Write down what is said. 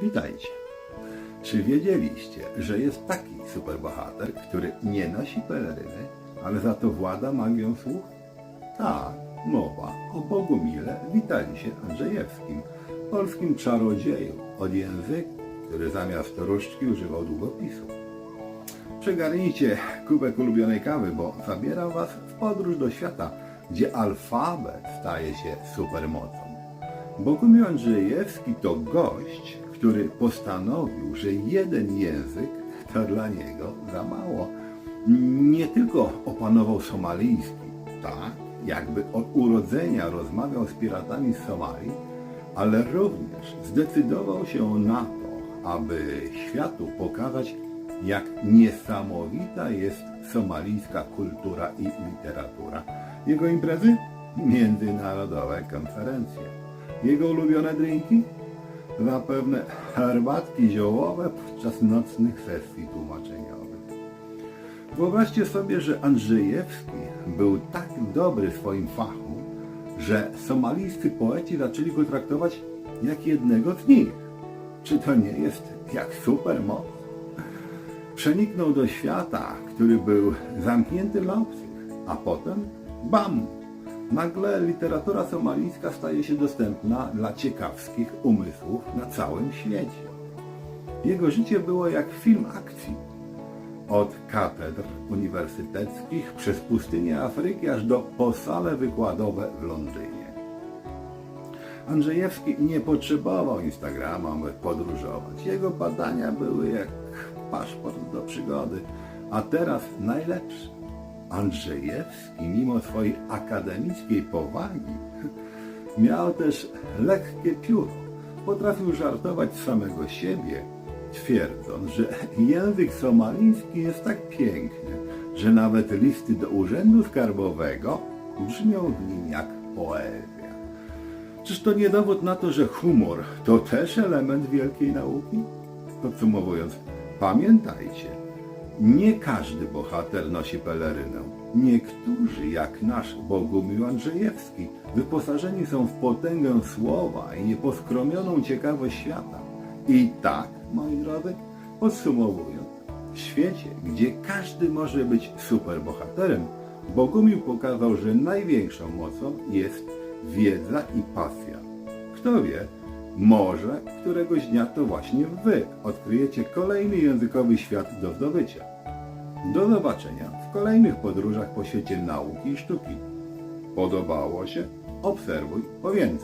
Witajcie. Czy wiedzieliście, że jest taki superbohater, który nie nosi peleryny, ale za to włada magią słów? Tak, mowa o Bogumile Witalisie Andrzejewskim, polskim czarodzieju od języka, który zamiast różdżki używał długopisu. Przygarnijcie kubek ulubionej kawy, bo zabieram Was w podróż do świata, gdzie alfabet staje się supermocą. Bogumił Andrzejewski to gość, który postanowił, że jeden język to dla niego za mało. Nie tylko opanował somalijski, tak, jakby od urodzenia rozmawiał z piratami z Somalii, ale również zdecydował się na to, aby światu pokazać, jak niesamowita jest somalijska kultura i literatura. Jego imprezy? Międzynarodowe konferencje. Jego ulubione drinki? Zapewne herbatki ziołowe podczas nocnych sesji tłumaczeniowych. Wyobraźcie sobie, że Andrzejewski był tak dobry w swoim fachu, że somalijscy poeci zaczęli go traktować jak jednego z nich. Czy to nie jest jak supermoc? Przeniknął do świata, który był zamknięty dla obcych, a potem bam! Nagle literatura somalijska staje się dostępna dla ciekawskich umysłów na całym świecie. Jego życie było jak film akcji. Od katedr uniwersyteckich przez pustynię Afryki aż do posale wykładowe w Londynie. Andrzejewski nie potrzebował Instagrama, by podróżować. Jego badania były jak paszport do przygody. A teraz najlepszy. Andrzejewski, mimo swojej akademickiej powagi, miał też lekkie pióro. Potrafił żartować z samego siebie, twierdząc, że język somalijski jest tak piękny, że nawet listy do urzędu skarbowego brzmią w nim jak poezja. Czyż to nie dowód na to, że humor to też element wielkiej nauki? Podsumowując, pamiętajcie, nie każdy bohater nosi pelerynę. Niektórzy, jak nasz Bogumił Andrzejewski, wyposażeni są w potęgę słowa i nieposkromioną ciekawość świata. I tak, moi drodzy, podsumowując, w świecie, gdzie każdy może być superbohaterem, Bogumił pokazał, że największą mocą jest wiedza i pasja. Kto wie, może któregoś dnia to właśnie Wy odkryjecie kolejny językowy świat do zdobycia. Do zobaczenia w kolejnych podróżach po świecie nauki i sztuki. Podobało się? Obserwuj po więcej.